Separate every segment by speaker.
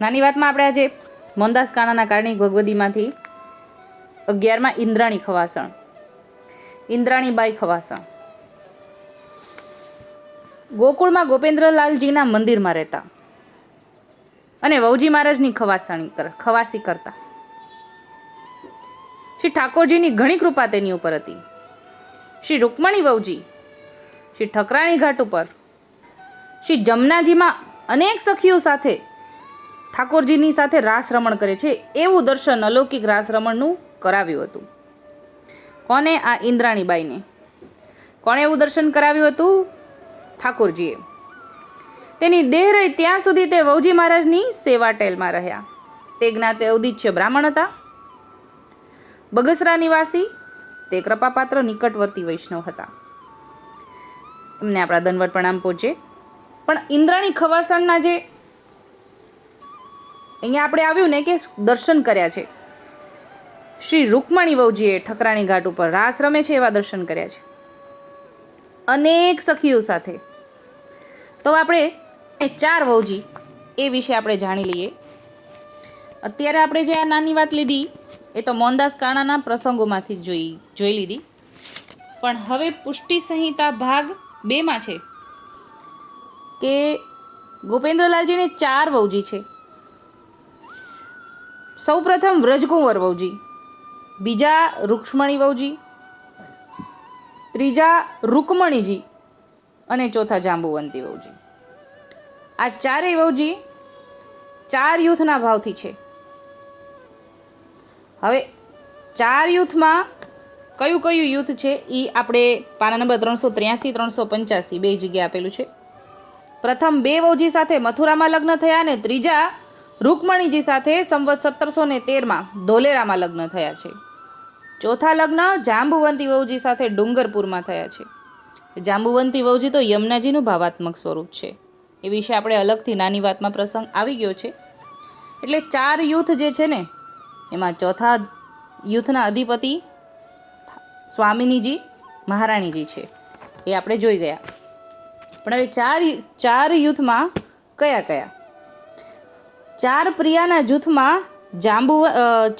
Speaker 1: નાની વાતમાં આપણે આજે મોહનદાસ કાણાના કારણિક ભગવદીમાંથી અગિયારમાં ઇન્દ્રાણી ખવાસણ. ઇન્દ્રાણીબાઈ ખવાસણ. ગોકુળમાં ગોપેન્દ્રલાલજીના મંદિરમાં રહેતા અને વૌજી મહારાજની ખવાસણી ખવાસી કરતા. શ્રી ઠાકોરજીની ઘણી કૃપા તેની ઉપર હતી. શ્રી રૂકમણી વૌજી શ્રી ઠકરાણી ઘાટ ઉપર, શ્રી જમનાજીમાં અનેક સખીઓ સાથે ઠાકોરજીની સાથે રાસ રમણ કરે છે એવું દર્શન અલૌકિક રાસ રમણનું કરાવ્યું હતું. કોને? આ ઇન્દ્રાણીબાઈને. કોણે એવું દર્શન કરાવ્યું હતું? ઠાકોરજીએ. તેની દેહ રહી ત્યાં સુધી તે વૌજી મહારાજની સેવા ટેલમાં રહ્યા. તે જ્ઞાતે ઔદિત્ય બ્રાહ્મણ હતા. બગસરા નિવાસી, તે કૃપાપાત્ર નિકટવર્તી વૈષ્ણવ હતા. એમને આપણા દનવટ પ્રણામ પહોંચે. પણ ઇન્દ્રાણી ખવાસણના જે અહીંયા આપણે આવ્યું ને કે દર્શન કર્યા છે. શ્રી રૂકમણી વહુજીએ ઠકરાણી ઘાટ ઉપર રાસ રમે છે એવા દર્શન કર્યા છે. અનેક સખીઓ સાથે. તો આપણે એ ચાર વહુજી એ વિશે આપણે જાણી લઈએ. અત્યારે આપણે જે આ નાની વાત લીધી, એ તો મોહનદાસ કાણાના પ્રસંગોમાંથી જોઈ જોઈ લીધી. પણ હવે પુષ્ટિ સંહિતા ભાગ બેમાં છે કે ગોપેન્દ્રલાલજીને ચાર વહુજી છે. સૌપ્રથમ વ્રજકુંવર વહુજી. બીજા રૂક્ષ્મણી વહુજી. ત્રીજા રૂકમણીજી અને ચોથા જાંબુવંતી વહુજી. આ ચારેય વહુજી ચાર યુથના ભાવથી છે. હવે ચાર યુથમાં કયું કયું યુથ છે એ આપણે પાના નંબર ત્રણસો ત્ર્યાસી, ત્રણસો પંચ્યાસી બે જગ્યાએ આપેલું છે. પ્રથમ બે વૌજી સાથે મથુરામાં લગ્ન થયા અને ત્રીજા રૂકમણીજી સાથે સંવત સત્તરસો ને તેરમાં ધોલેરામાં લગ્ન થયા છે. ચોથા લગ્ન જાંબુવંતી વહુજી સાથે ડુંગરપુરમાં થયા છે. જાંબુવંતી વહુજી તો યમુનાજીનું ભાવાત્મક સ્વરૂપ છે. એ વિશે આપણે અલગથી નાની વાતમાં પ્રસંગ આવી ગયો છે. એટલે ચાર યુથ જે છે ને, એમાં ચોથા યુથના અધિપતિ સ્વામિનીજી, મહારાણીજી છે. એ આપણે જોઈ ગયા. પણ હવે ચાર ચાર યુથમાં કયા કયા? ચાર પ્રિયાના જૂથમાં જાંબુ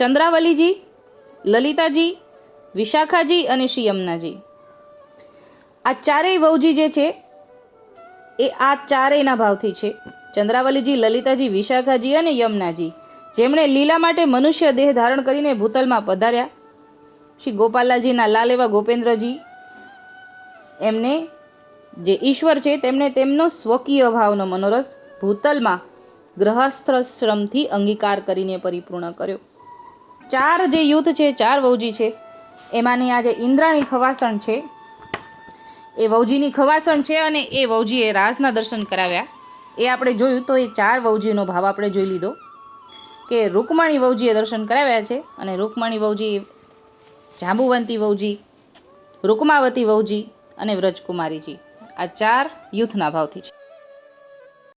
Speaker 1: ચંદ્રાવલીજી, લલિતાજી, વિશાખાજી અને શ્રી યમુનાજી આ ચારેય વહુજી જે છે, એ આ ચારેયના ભાવથી છે. ચંદ્રાવલીજી, લલિતાજી, વિશાખાજી અને યમુનાજી. જેમણે લીલા માટે મનુષ્ય દેહ ધારણ કરીને ભૂતલમાં પધાર્યા. શ્રી ગોપાલાજીના લાલ એવા ગોપેન્દ્રજી, એમને જે ઈશ્વર છે તેમણે તેમનો સ્વકીય ભાવનો મનોરથ ભૂતલમાં ગ્રહસ્થશ્રમથી અંગીકાર કરીને પરિપૂર્ણ કર્યો. ચાર જે યુદ્ધ છે, ચાર વૌજી છે, એમાંની આ જે ઇન્દ્રાણી ખવાસણ છે. એ વૌજીની ખવાસણ છે અને એ વૌજીએ રાસના દર્શન કરાવ્યા. એ આપણે જોયું તો એ ચાર વૌજીનો ભાવ આપણે જોઈ લીધો કે રૂકમણી વૌજીએ દર્શન કરાવ્યા છે અને રૂકમણી વૌજી જાંબુવંતી વૌજી રૂકમાવતી વૌજી અને વ્રજકુમારીજી આ ચાર યુથના ભાવથી છે.